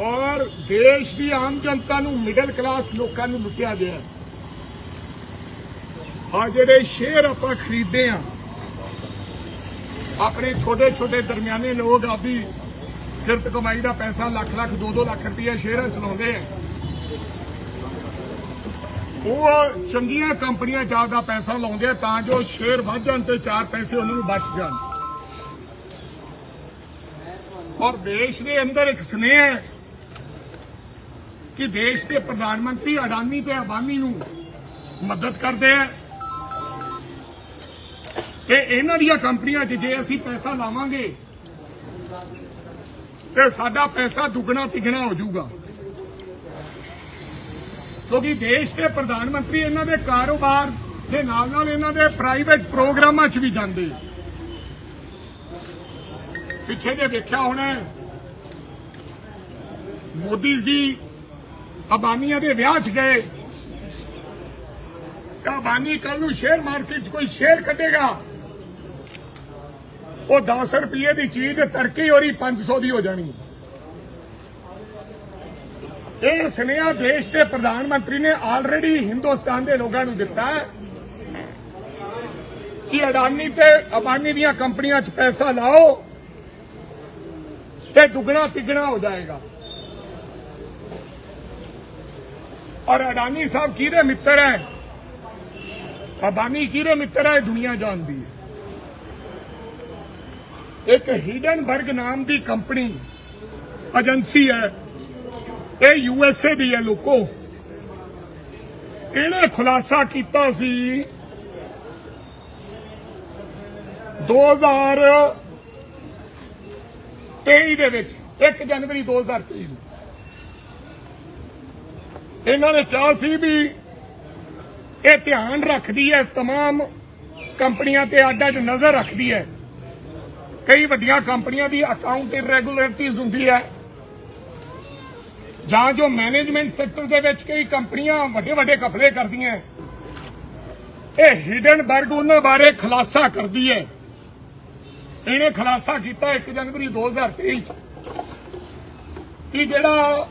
ਔਰ ਦੇਸ਼ ਦੀ ਆਮ ਜਨਤਾ ਨੂੰ ਮਿਡਲ ਕਲਾਸ ਲੋਕਾਂ ਨੂੰ ਲੁੱਟਿਆ ਗਿਆ ਆ ਜਿਹੜੇ ਸ਼ੇਅਰ ਆਪਾਂ ਖਰੀਦਦੇ ਆ ਆਪਣੇ ਛੋਟੇ ਛੋਟੇ ਦਰਮਿਆਨੇ ਲੋਕ ਆਪਦੀ ਕਿਰਤ ਕਮਾਈ ਦਾ ਪੈਸਾ ਲੱਖ ਲੱਖ 2-2 ਲੱਖ ਰੁਪਏ ਸ਼ੇਅਰਾਂ ਚਲਾਉਂਦੇ ਲਾਉਂਦੇ ਆ। ਉਹ ਚੰਗੀਆਂ ਕੰਪਨੀਆਂ ਚ ਆਪਦਾ ਪੈਸਾ ਲਾਉਂਦੇ ਆ ਤਾਂ ਜੋ ਸ਼ੇਅਰ ਵੱਧ ਜਾਣ ਤੇ ਚਾਰ ਪੈਸੇ ਉਹਨਾਂ ਨੂੰ ਬਚ ਜਾਣ। ਔਰ ਦੇਸ਼ ਦੇ ਅੰਦਰ ਇੱਕ ਸਨੇਹ ਹੈ ਕਿ ਦੇਸ਼ ਦੇ ਪ੍ਰਧਾਨ ਮੰਤਰੀ ਅਡਾਨੀ ਤੇ ਅਬਾਨੀ ਨੂੰ ਮਦਦ ਕਰਦੇ ਆ। ਤੇ ਇਹਨਾਂ ਦੀਆਂ ਕੰਪਨੀਆਂ 'ਚ ਜੇ ਅਸੀਂ ਪੈਸਾ ਲਾਵਾਂਗੇ, ਤੇ ਸਾਡਾ ਪੈਸਾ ਦੁੱਗਣਾ ਤਿੱਗਣਾ ਹੋ ਜਾਊਗਾ। ਕਿਉਂਕਿ ਦੇਸ਼ ਦੇ ਪ੍ਰਧਾਨ ਮੰਤਰੀ ਇਹਨਾਂ ਦੇ ਕਾਰੋਬਾਰ ਦੇ ਨਾਲ ਨਾਲ ਇਹਨਾਂ ਦੇ ਪ੍ਰਾਈਵੇਟ ਪ੍ਰੋਗਰਾਮਾਂ 'ਚ ਵੀ ਜਾਂਦੇ। ਪਿੱਛੇ ਜੇ ਵੇਖਿਆ ਹੋਣਾ ਮੋਦੀ ਜੀ ਅਬਾਨੀਆਂ ਦੇ ਵਿਆਹ 'ਚ ਗਏ। ਤਾਂ ਅਬਾਨੀ ਕੱਲ ਨੂੰ ਸ਼ੇਅਰ ਮਾਰਕੀਟ 'ਚ ਕੋਈ ਸ਼ੇਅਰ ਕੱਢੇਗਾ। ਉਹ 10 ਰੁਪਏ ਦੀ ਚੀਜ਼ ਤੜਕੇ ਹੋਰੀ 500 ਦੀ ਹੋ ਜਾਣੀ। ਇਹ ਸੁਨੇਹਾ ਦੇਸ਼ ਦੇ ਪ੍ਰਧਾਨ ਮੰਤਰੀ ਨੇ ਆਲਰੇਡੀ ਹਿੰਦੁਸਤਾਨ ਦੇ ਲੋਕਾਂ ਨੂੰ ਦਿੱਤਾ ਹੈ ਕਿ ਅਡਾਨੀ ਤੇ ਅਬਾਨੀ ਦੀਆਂ ਕੰਪਨੀਆਂ 'ਚ ਪੈਸਾ ਲਾਓ ਤੇ ਦੁੱਗਣਾ ਤਿੱਗਣਾ ਹੋ ਜਾਏਗਾ। ਔਰ ਅਡਾਨੀ ਸਾਹਿਬ ਕਿਹਦੇ ਮਿੱਤਰ ਹੈ? ਅਬਾਨੀ ਕਿਹਦੇ ਮਿੱਤਰ ਹੈ ਇਹ ਦੁਨੀਆ ਜਾਣਦੀ ਹੈ? ਇੱਕ ਹੀਡਨਬਰਗ ਨਾਮ ਦੀ ਕੰਪਨੀ ਏਜੰਸੀ ਹੈ। ਇਹ ਯੂਐਸਏ ਦੀ ਹੈ ਲੋਕੋ। ਇਹਨੇ ਖੁਲਾਸਾ ਕੀਤਾ ਸੀ 2023 ਦੇ ਵਿੱਚ 1 ਜਨਵਰੀ 2023 ਨੂੰ। ਇਹਨਾਂ ਨੇ ਕਿਹਾ ਸੀ ਵੀ ਇਹ ਧਿਆਨ ਰੱਖਦੀ ਹੈ तमाम ਕੰਪਨੀਆਂ ਤੇ ਅੱਡ ਅੱਡ ਨਜ਼ਰ ਰੱਖਦੀ ਹੈ ਕਈ ਵੱਡੀਆਂ ਕੰਪਨੀਆਂ ਦੀ ਅਕਾਊਂਟ ਇਰੈਗੂਲਰਿਟੀਜ਼ ਹੁੰਦੀ ਹੈ ਜਾਂ ਜੋ ਮੈਨੇਜਮੈਂਟ ਸੈਕਟਰ ਦੇ ਵਿੱਚ ਕਈ ਕੰਪਨੀਆਂ ਵੱਡੇ ਵੱਡੇ ਕਪੜੇ ਕਰਦੀਆਂ ਇਹ ਹਿਡਨਬਰਗ ਉਹਨਾਂ ਬਾਰੇ ਖੁਲਾਸਾ ਕਰਦੀ ਹੈ ਇਹਨੇ ਖੁਲਾਸਾ ਕੀਤਾ 1 ਜਨਵਰੀ 2023 ਚ ਕਿ ਜਿਹੜਾ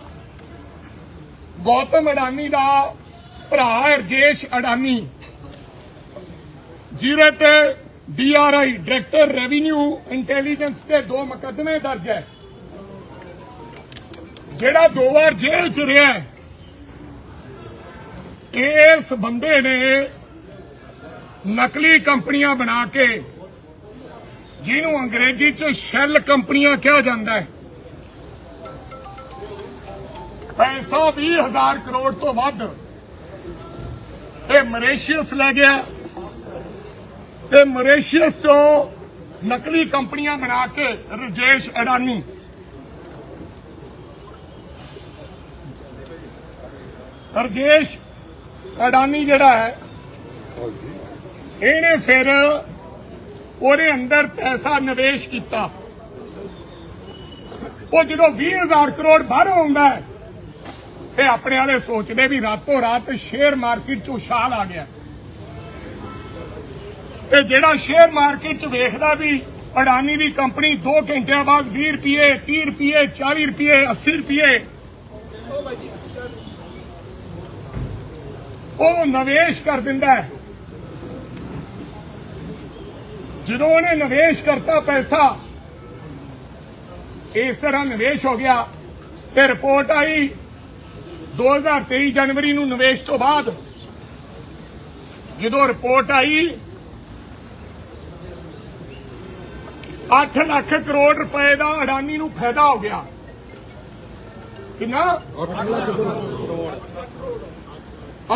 ਗੌਤਮ ਅਡਾਨੀ ਦਾ ਭਰਾ ਹੈ ਰਜੇਸ਼ ਅਡਾਨੀ। ਜਿਹਦੇ ਤੇ ਡੀਆਰਆਈ ਡਾਇਰੈਕਟਰ ਰੈਵਨਿਊ ਇੰਟੈਲੀਜੈਂਸ ਦੇ ਦੋ ਮੁਕੱਦਮੇ ਦਰਜ ਹੈ। ਜਿਹੜਾ ਦੋ ਵਾਰ ਜੇਲ੍ਹ ਚ ਰਿਹਾ ਇਸ ਬੰਦੇ ਨੇ ਨਕਲੀ ਕੰਪਨੀਆਂ ਬਣਾ ਕੇ, ਜਿਹਨੂੰ ਅੰਗਰੇਜ਼ੀ ਚ ਸ਼ੈਲ ਕੰਪਨੀਆਂ ਕਿਹਾ ਜਾਂਦਾ ਹੈ ਪੈਸਾ 20000 ਕਰੋੜ ਤੋਂ ਵੱਧ ਇਹ ਮਰੇਸ਼ੀਅਸ ਲੈ ਗਿਆ। ਤੇ ਮਰੇਸ਼ੀਅਸ ਤੋਂ ਨਕਲੀ ਕੰਪਨੀਆਂ ਬਣਾ ਕੇ ਰਜੇਸ਼ ਅਡਾਨੀ। ਰਜੇਸ਼ ਅਡਾਨੀ ਜਿਹੜਾ ਹੈ, ਇਹਨੇ ਫਿਰ ਉਹਦੇ ਅੰਦਰ ਪੈਸਾ ਨਿਵੇਸ਼ ਕੀਤਾ। ਉਹ ਜਦੋਂ 20000 ਕਰੋੜ ਬਾਹਰੋਂ ਆਉਂਦਾ ਹੈ ਇਹ ਆਪਣੇ ਵਾਲੇ ਸੋਚਦੇ ਵੀ ਰਾਤੋਂ ਰਾਤ ਸ਼ੇਅਰ ਮਾਰਕੀਟ 'ਚ ਉਛਾਲ ਆ ਗਿਆ। ਤੇ ਜਿਹੜਾ ਸ਼ੇਅਰ ਮਾਰਕੀਟ 'ਚ ਵੇਖਦਾ ਵੀ ਅਡਾਨੀ ਦੀ ਕੰਪਨੀ 2 ਘੰਟਿਆਂ ਬਾਅਦ 20 ਰੁਪਏ 30 ਰੁਪਏ 40 ਰੁਪਏ 80 ਰੁਪਏ। ਉਹ ਨਿਵੇਸ਼ ਕਰ ਦਿੰਦਾ ਹੈ। ਜਦੋਂ ਉਹਨੇ ਨਿਵੇਸ਼ ਕਰਤਾ ਪੈਸਾ, ਇਸ ਤਰ੍ਹਾਂ ਨਿਵੇਸ਼ ਹੋ ਗਿਆ। ਤੇ ਰਿਪੋਰਟ ਆਈ 2023 ਜਨਵਰੀ ਨੂੰ ਨਿਵੇਸ਼ ਤੋਂ ਬਾਅਦ ਜਦੋਂ ਰਿਪੋਰਟ ਆਈ 8 ਲੱਖ ਕਰੋੜ ਰੁਪਏ ਦਾ ਅਡਾਨੀ ਨੂੰ ਫਾਇਦਾ ਹੋ ਗਿਆ। ਕਿੰਨਾ?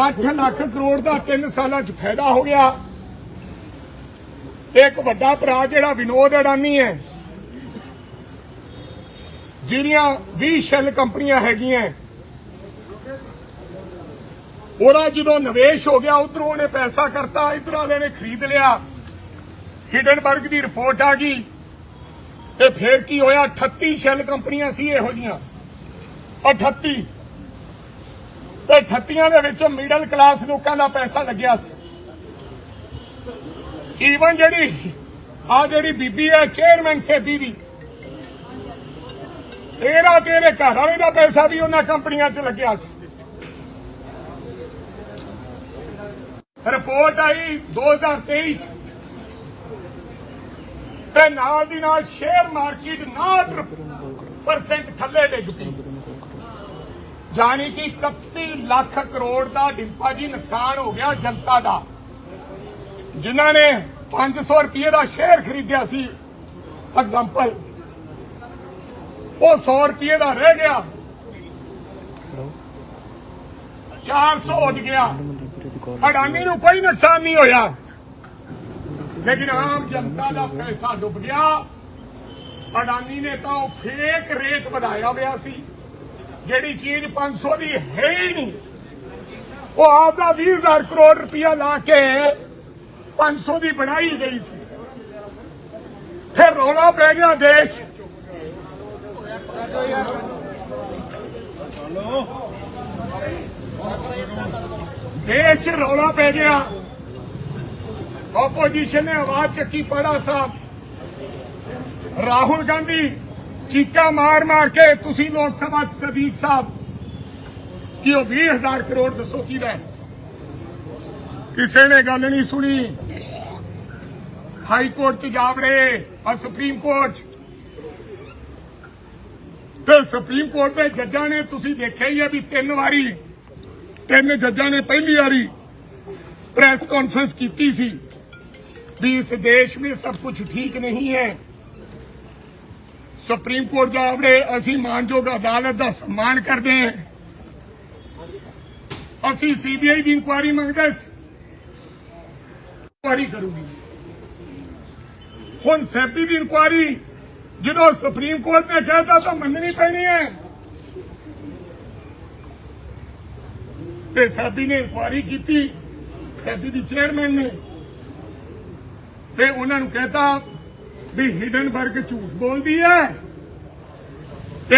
8 ਲੱਖ ਕਰੋੜ ਦਾ 3 ਸਾਲਾਂ ਚ ਫਾਇਦਾ ਹੋ ਗਿਆ। ਇੱਕ ਵੱਡਾ ਭਰਾ ਜਿਹੜਾ ਵਿਨੋਦ ਅਡਾਨੀ ਹੈ ਜਿਹੜੀਆਂ 20 ਸ਼ੈਲ ਕੰਪਨੀਆਂ ਹੈਗੀਆਂ ਉਹਦਾ ਜਦੋਂ ਨਿਵੇਸ਼ ਹੋ ਗਿਆ, ਉਧਰੋਂ ਉਹਨੇ ਪੈਸਾ ਕਰਤਾ, ਇਧਰ ਵਾਲੇ ਨੇ ਖਰੀਦ ਲਿਆ। ਹਿਡਨਬਰਗ ਦੀ ਰਿਪੋਰਟ ਆ ਗਈ। ਤੇ ਫੇਰ ਕੀ ਹੋਇਆ? 38 ਸ਼ੈਲ ਕੰਪਨੀਆਂ ਸੀ ਇਹੋ ਜੀਆਂ 38 ਤੇ 38 ਦੇ ਵਿੱਚੋਂ ਮਿਡਲ ਕਲਾਸ ਲੋਕਾਂ ਦਾ ਪੈਸਾ ਲੱਗਿਆ ਸੀ। ਈਵਨ ਜਿਹੜੀ ਆ ਜਿਹੜੀ ਬੀਬੀ ਹੈ ਚੇਅਰਮੈਨ ਸੇਬੀ ਦੀ ਤੇਰਾ ਤੇਰੇ ਘਰ ਵਾਲੇ ਦਾ ਪੈਸਾ ਵੀ ਉਹਨਾਂ ਕੰਪਨੀਆਂ 'ਚ ਲੱਗਿਆ ਸੀ। ਰਿਪੋਰਟ ਆਈ 2023 'ਚ। ਤੇ ਨਾਲ ਦੀ ਨਾਲ ਸ਼ੇਅਰ ਮਾਰਕੀਟ 9% ਥੱਲੇ ਡਿੱਗ ਪਈ। ਜਾਣੀ ਕਿ 31 ਲੱਖ ਕਰੋੜ ਦਾ ਡਿੰਪਾ ਜੀ ਨੁਕਸਾਨ ਹੋ ਗਿਆ ਜਨਤਾ ਦਾ। ਜਿਨ੍ਹਾਂ ਨੇ 500 ਰੁਪਏ ਦਾ ਸ਼ੇਅਰ ਖਰੀਦਿਆ ਸੀ। ਐਗਜ਼ਾਮਪਲ ਉਹ 100 ਰੁਪਏ ਦਾ ਰਹਿ ਗਿਆ। 400 ਉੱਡ ਗਿਆ। ਅਡਾਨੀ ਨੂੰ ਕੋਈ ਨੁਕਸਾਨ ਨਹੀਂ ਹੋਇਆ। ਲੇਕਿਨ ਆਮ ਜਨਤਾ ਦਾ ਪੈਸਾ ਡੁੱਬ ਗਿਆ। ਅਡਾਨੀ ਨੇ ਤਾਂ ਉਹ ਫੇਕ ਰੇਟ ਵਧਾਇਆ ਹੋਇਆ ਸੀ। ਜਿਹੜੀ ਚੀਜ਼ 500 ਦੀ ਹੈ ਹੀ ਨਹੀਂ। ਉਹ ਆਪਦਾ 20000 ਕਰੋੜ ਰੁਪਇਆ ਲਾ ਕੇ 500 ਦੀ ਬਣਾਈ ਗਈ ਸੀ। ਫਿਰ ਰੌਲਾ ਪੈ ਗਿਆ ਦੇਸ਼। ਦੇਸ਼ 'ਚ ਰੌਲਾ ਪੈ ਗਿਆ। ਆਪੋਜੀਸ਼ਨ ਨੇ ਆਵਾਜ਼ ਚੱਕੀ ਪੜਾ ਸਾਹਿਬ। ਰਾਹੁਲ ਗਾਂਧੀ ਚੀਕਾ ਮਾਰ ਮਾਰ ਕੇ ਤੁਸੀਂ ਲੋਕ ਸਭਾ 'ਚ ਸਦੀਕ ਸਾਹਿਬ। ਕਿ ਉਹ 20000 ਕਰੋੜ ਦੱਸੋ ਕੀ ਹੈ ਕਿਸੇ ਨੇ ਗੱਲ ਨਹੀਂ ਸੁਣੀ। ਹਾਈ ਕੋਰਟ 'ਚ ਜਾ ਵੜੇ ਔਰ ਸੁਪਰੀਮ ਕੋਰਟ। 'ਚ ਤੇ ਸੁਪਰੀਮ ਕੋਰਟ ਦੇ ਜੱਜਾਂ ਨੇ ਤੁਸੀਂ ਦੇਖਿਆ ਹੀ ਹੈ ਵੀ ਤਿੰਨ ਵਾਰੀ ਤਿੰਨ ਜੱਜਾਂ ਨੇ ਪਹਿਲੀ ਵਾਰੀ ਪ੍ਰੈਸ ਕਾਨਫਰੰਸ ਕੀਤੀ ਸੀ ਵੀ ਇਸ ਦੇਸ਼ ਵਿੱਚ ਸਭ ਕੁਝ ਠੀਕ ਨਹੀਂ ਹੈ। ਸੁਪਰੀਮ ਕੋਰਟ ਜਾ ਵੜੇ ਅਸੀਂ ਮਾਨਯੋਗ ਅਦਾਲਤ ਦਾ ਸਨਮਾਨ ਕਰਦੇ ਹਾਂ। ਅਸੀਂ ਸੀਬੀਆਈ ਦੀ ਇਨਕੁਆਇਰੀ ਮੰਗਦੇ ਸੀ। ਇਨਕੁਆਇਰੀ ਕਰੂਗੀ। ਹੁਣ ਸੈਪੀ ਦੀ ਇਨਕੁਆਇਰੀ ਜਦੋਂ ਸੁਪਰੀਮ ਕੋਰਟ ਨੇ ਕਹਿਤਾ ਤਾਂ ਮੰਨਣੀ ਪੈਣੀ ਤੇ ਸੈਪੀ ਨੇ ਇਨਕੁਆਇਰੀ ਕੀਤੀ ਸੈਪੀ ਦੀ ਚੇਅਰਮੈਨ ਨੇ। ਤੇ ਉਹਨਾਂ ਨੂੰ ਕਹਿਤਾ ਵੀ ਹਿਡਨਬਰਗ ਝੂਠ ਬੋਲਦੀ ਹੈ।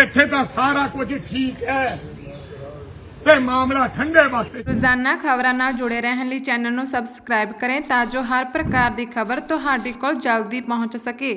ਇੱਥੇ ਤਾਂ ਸਾਰਾ ਕੁਝ ਠੀਕ ਹੈ। ਤੇ ਮਾਮਲਾ ਠੰਡੇ ਵਾਸਤੇ ਰੋਜ਼ਾਨਾ ਖਬਰਾਂ ਨਾਲ ਜੁੜੇ ਰਹਿਣ ਲਈ ਚੈਨਲ ਨੂੰ ਸਬਸਕ੍ਰਾਈਬ ਕਰੇ ਤਾਂ ਜੋ ਹਰ ਪ੍ਰਕਾਰ ਦੀ ਖਬਰ ਤੁਹਾਡੇ ਕੋਲ ਜਲਦੀ ਪਹੁੰਚ ਸਕੇ।